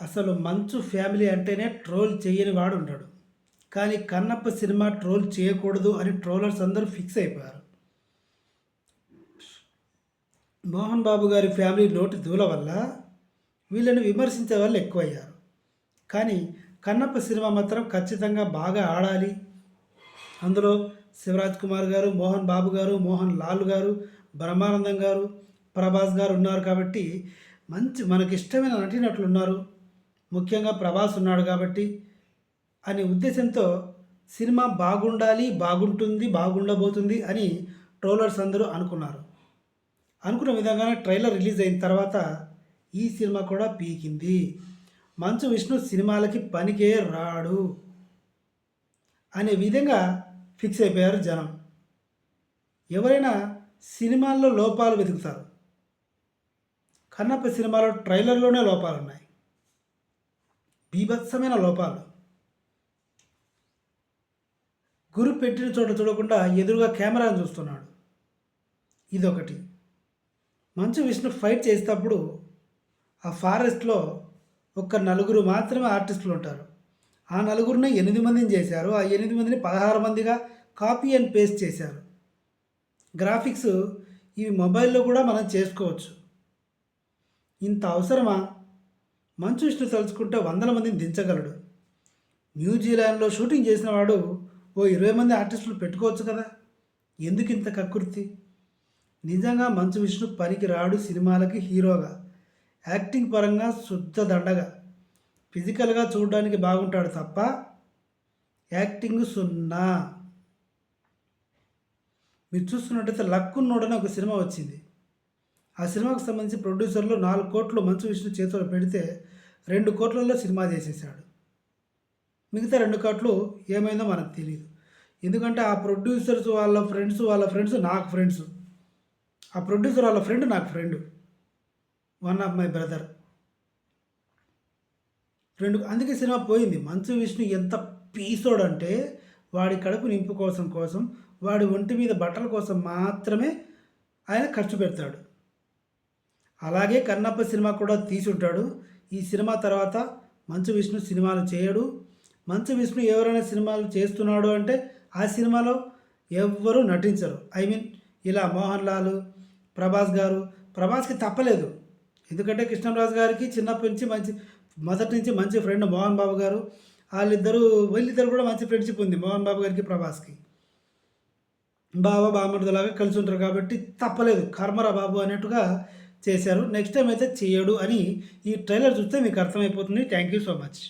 అసలు మంచు ఫ్యామిలీ అంటేనే ట్రోల్ చేయని వాడు ఉంటాడు. కానీ కన్నప్ప సినిమా ట్రోల్ చేయకూడదు అని ట్రోలర్స్ అందరూ ఫిక్స్ అయిపోయారు. మోహన్ బాబు గారి ఫ్యామిలీ నోటి దూల వల్ల వీళ్ళని విమర్శించే వాళ్ళు ఎక్కువయ్యారు. కానీ కన్నప్ప సినిమా మాత్రం ఖచ్చితంగా బాగా ఆడాలి. అందులో శివరాజ్ కుమార్ గారు మోహన్ బాబు గారు మోహన్ లాల్ గారు బ్రహ్మానందం గారు ప్రభాస్ గారు ఉన్నారు కాబట్టి మంచి మనకి ఇష్టమైన ఉన్నారు. ముఖ్యంగా ప్రభాస్ ఉన్నాడు కాబట్టి అనే ఉద్దేశంతో సినిమా బాగుండాలి బాగుంటుంది బాగుండబోతుంది అని ట్రోలర్స్ అందరూ అనుకున్నారు. అనుకున్న విధంగానే ట్రైలర్ రిలీజ్ అయిన తర్వాత ఈ సినిమా కూడా పీకింది. మంచు విష్ణు సినిమాలకి పనికే రాడు అనే విధంగా ఫిక్స్ అయిపోయారు జనం. ఎవరైనా సినిమాల్లో లోపాలు వెతుకుతారు. కన్నప్ప సినిమాలో ట్రైలర్లోనే లోపాలు ఉన్నాయి బీభత్సమైన లోపాలు. గురు పెట్టిన చోట చూడకుండా ఎదురుగా కెమెరాను చూస్తున్నాడు. ఇదొకటి. మంచు విష్ణు ఫైట్ చేసేటప్పుడు ఆ ఫారెస్ట్లో ఒక్క నలుగురు మాత్రమే ఆర్టిస్టులు ఉంటారు. ఆ నలుగురిని ఎనిమిది మందిని చేశారు. ఆ ఎనిమిది మందిని పదహారు మందిగా కాపీ అండ్ పేస్ట్ చేశారు. గ్రాఫిక్స్ ఇవి మొబైల్లో కూడా మనం చేసుకోవచ్చు. ఇంత అవసరమా? మంచు విష్ణు తలుచుకుంటే వందల మందిని దించగలడు. న్యూజిలాండ్లో షూటింగ్ చేసిన వాడు ఓ ఇరవై మంది ఆర్టిస్టులు పెట్టుకోవచ్చు కదా? ఎందుకు ఇంత కక్కుర్తి నిజంగా మంచు విష్ణు పనికి రాడు సినిమాలకి హీరోగా. యాక్టింగ్ పరంగా శుద్ధ దండగా. ఫిజికల్గా చూడడానికి బాగుంటాడు తప్ప యాక్టింగ్ సున్నా. మీరు చూస్తున్నట్టయితే లక్కున్నోడని ఒక సినిమా వచ్చింది. ఆ సినిమాకు సంబంధించి ప్రొడ్యూసర్లు నాలుగు కోట్లు మంచు విష్ణు చేతిలో పెడితే రెండు కోట్లలో సినిమా చేసేసాడు మిగతా రెండు కోట్లు ఏమైందో మనకు తెలియదు ఎందుకంటే ఆ ప్రొడ్యూసర్స్ వాళ్ళ ఫ్రెండ్స్ వాళ్ళ ఫ్రెండ్స్ నాకు ఫ్రెండ్స్. ఆ ప్రొడ్యూసర్ వాళ్ళ ఫ్రెండ్ నాకు friend. One of my brother. రెండు అందుకే సినిమా పోయింది. మంచు విష్ణు ఎంత పీసోడు అంటే వాడి కడుపు నింపు కోసం కోసం వాడి ఒంటి మీద బట్టల కోసం మాత్రమే ఆయన ఖర్చు పెడతాడు. అలాగే కన్నప్ప సినిమా కూడా తీసుంటాడు. ఈ సినిమా తర్వాత మంచు విష్ణు సినిమాలు చేయడు. మంచు విష్ణు ఎవరైనా సినిమాలు చేస్తున్నాడు అంటే ఆ సినిమాలో ఎవ్వరూ నటించరు. ఐ మీన్ ఇలా మోహన్ లాల్ ప్రభాస్ గారు ప్రభాస్కి తప్పలేదు. ఎందుకంటే కృష్ణరాజు గారికి చిన్నప్పటి నుంచి మంచి మొదటి నుంచి మంచి ఫ్రెండ్ మోహన్ బాబు గారు. వాళ్ళిద్దరూ వీళ్ళిద్దరు కూడా మంచి ఫ్రెండ్షిప్ ఉంది మోహన్ బాబు గారికి ప్రభాస్కి. బావ బామ్మడిలాగా కలిసి ఉంటారు కాబట్టి తప్పలేదు. కర్మరా బాబు అన్నట్టుగా చేశారు. నెక్స్ట్ టైం అయితే చేయడు అని ఈ ట్రైలర్ చూస్తే మీకు అర్థమైపోతుంది. Thank you so much